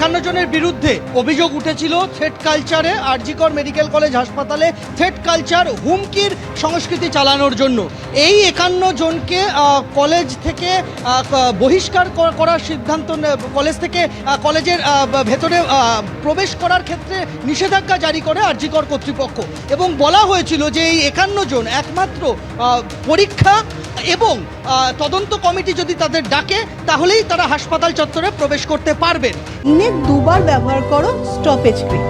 একান্ন জনের বিরুদ্ধে অভিযোগ উঠেছিল থ্রেড কালচারে আরজিকর মেডিকেল কলেজ হাসপাতালে থ্রেড কালচার হুমকির সংস্কৃতি চালানোর জন্য। এই একান্ন জনকে কলেজ থেকে বহিষ্কার করার সিদ্ধান্ত কলেজ থেকে কলেজের ভেতরে প্রবেশ করার ক্ষেত্রে নিষেধাজ্ঞা জারি করে আরজিকর কর্তৃপক্ষ। এবং বলা হয়েছিল যে এই একান্ন জন একমাত্র পরীক্ষা এবং তদন্ত কমিটি যদি তাদের ডাকে, তাহলেই তারা হাসপাতাল চত্বরে প্রবেশ করতে পারবেন। দিনে দুবার ব্যবহার করো স্টপেজ ক্রিম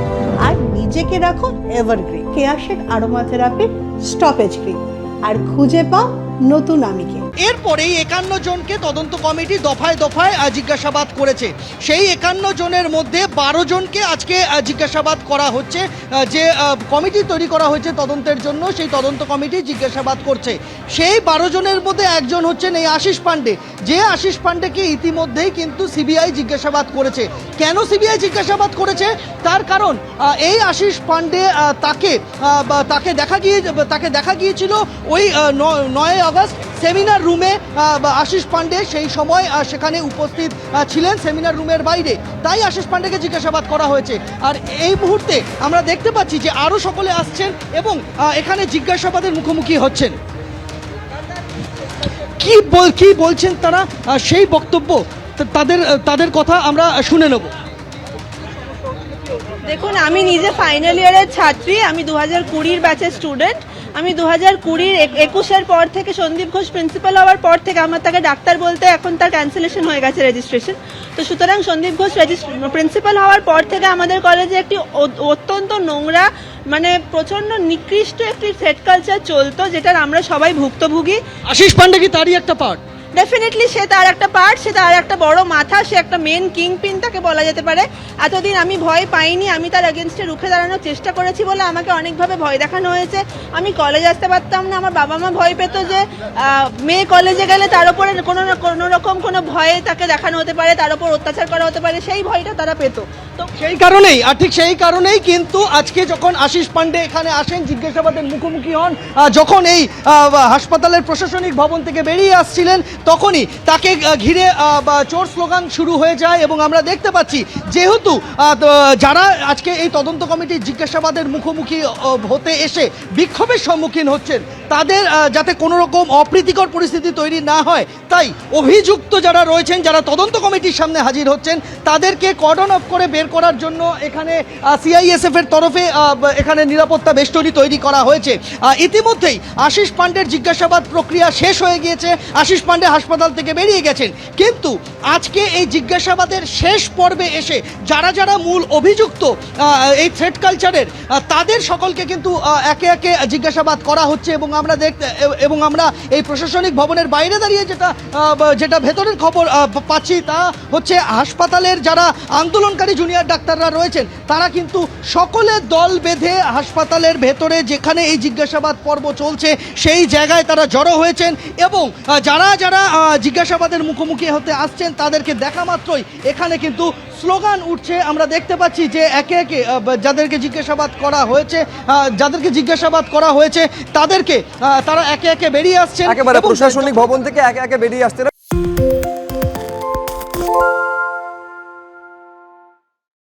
আর নিজেকে রাখো এভারগ্রিন কেয়াশেড আরোমা থেরাপি স্টপেজ ক্রিম আর খুঁজে পাও নতুন আমিকে। এরপরেই একান্ন জনকে তদন্ত কমিটি দফায় দফায় জিজ্ঞাসাবাদ করেছে। সেই একান্ন জনের মধ্যে বারো জনকে আজকে জিজ্ঞাসাবাদ করা হচ্ছে যে কমিটি তৈরি করা হয়েছে তদন্তের জন্য সেই তদন্ত কমিটি জিজ্ঞাসাবাদ করছে। সেই বারো জনের মধ্যে একজন হচ্ছেন এই আশিস পান্ডে যে আশিস পান্ডেকে ইতিমধ্যেই কিন্তু সিবিআই জিজ্ঞাসাবাদ করেছে। কেন সিবিআই জিজ্ঞাসাবাদ করেছে? তার কারণ এই আশিস আহ, তাকে তাকে দেখা গিয়ে তাকে দেখা গিয়েছিল ওই নয় আগস্ট সেমিনার রুমে আশিস পান্ডে সেই সময় সেখানে উপস্থিত ছিলেন সেমিনার রুমের বাইরে। তাই আশিস পান্ডেকে জিজ্ঞাসাবাদ করা হয়েছে। আর এই মুহূর্তে আমরা দেখতে পাচ্ছি যে আরও সকলে আসছেন এবং এখানে জিজ্ঞাসাবাদের মুখোমুখি হচ্ছেন। কি বল, কি বলছেন তারা? সেই বক্তব্য তাদের তাদের কথা আমরা শুনে নেব। দেখুন, আমি নিজে ফাইনাল ইয়ারের ছাত্রী, আমি দু হাজার কুড়ির ব্যাচের স্টুডেন্ট আমি দু হাজার কুড়ির একুশের পর থেকে সন্দীপ ঘোষ প্রিন্সিপাল হওয়ার পর থেকে আমার তাকে ডাক্তার বলতে এখন তার ক্যান্সেলেশন হয়ে গেছে রেজিস্ট্রেশন তো সুতরাং সন্দীপ ঘোষ প্রিন্সিপাল হওয়ার পর থেকে আমাদের কলেজে একটি অত্যন্ত নোংরা মানে প্রচণ্ড নিকৃষ্ট একটি সেট কালচার চলতো, যেটার আমরা সবাই ভুক্তভোগী। আশিস পান্ডে কি তারই একটা পার্ট ডেফিনেটলি সে তার একটা পার্ট সে তার একটা বড় মাথা, সে একটা মেন কিং পিন তাকে বলা যেতে পারে। এতদিন আমি ভয় পাইনি, আমি তার এগেনস্টে রুখে দাঁড়ানোর চেষ্টা করেছি বলে আমাকে অনেকভাবে ভয় দেখানো হয়েছে। আমি কলেজ আসতে পারতাম না, আমার বাবা মা ভয় পেত যে মেয়ে কলেজে গেলে তার উপরে কোনো কোনো রকম কোনো ভয়ে তাকে দেখানো হতে পারে, তার উপর অত্যাচার করা হতে পারে, সেই ভয়টা তারা পেত। তো সেই কারণেই, আর ঠিক সেই কারণেই কিন্তু আজকে যখন আশিস পান্ডে এখানে আসেন, জিজ্ঞাসাবাদের মুখোমুখি হন যখন এই হাসপাতালের প্রশাসনিক ভবন থেকে বেরিয়ে আসছিলেন তখনই তাকে ঘিরে চোর স্লোগান শুরু হয়ে যায় এবং আমরা দেখতে পাচ্ছি যেহেতু যারা আজকে এই তদন্ত কমিটির জিজ্ঞাসাবাদের মুখোমুখি হতে এসে বিক্ষোভের সম্মুখীন হচ্ছেন, তাদের যাতে কোনো রকম অপ্রীতিকর পরিস্থিতি তৈরি না হয়, তাই অভিযুক্ত যারা রয়েছেন, যারা তদন্ত কমিটির সামনে হাজির হচ্ছেন, তাদেরকে কর্ডন অফ করে বের করার জন্য এখানে সিআইএসএফ এর তরফে এখানে নিরাপত্তা বেষ্টনী তৈরি করা হয়েছে। ইতিমধ্যেই আশিস পান্ডের জিজ্ঞাসাবাদ প্রক্রিয়া শেষ হয়ে গিয়েছে। আশিস পান্ডে হাসপাতাল থেকে বেরিয়ে গেছেন। কিন্তু আজকে এই জিজ্ঞাসাবাদের শেষ পর্বে এসে যারা যারা মূল অভিযুক্ত এই থ্রেড কালচারের তাদের সকলকে কিন্তু একে একে জিজ্ঞাসাবাদ করা হচ্ছে এবং আমরা দেখতে এ- এবং আমরা এই প্রশাসনিক ভবনের বাইরে দাঁড়িয়ে যেটা যেটা ভেতরের খবর পাচ্ছি তা হচ্ছে হাসপাতালের যারা আন্দোলনকারী জুনিয়র ডাক্তাররা রয়েছেন, তারা কিন্তু সকলে দল বেঁধে হাসপাতালের ভেতরে যেখানে এই জিজ্ঞাসাবাদ পর্ব চলছে, সেই জায়গায় তারা জড়ো হয়েছেন এবং যারা যারা যারা জিজ্ঞাসাবাদের মুখোমুখি হতে আসছেন তাদেরকে দেখা মাত্রই। এখানে কিন্তু স্লোগান উঠছে। আমরা দেখতে পাচ্ছি যে একে একে যাদেরকে জিজ্ঞাসাবাদ করা হয়েছে আহ, যাদেরকে জিজ্ঞাসাবাদ করা হয়েছে তাদেরকে আহ, তারা একে একে বেরিয়ে আসছে একেবারে প্রশাসনিক ভবন থেকে একে একে বেরিয়ে আসতে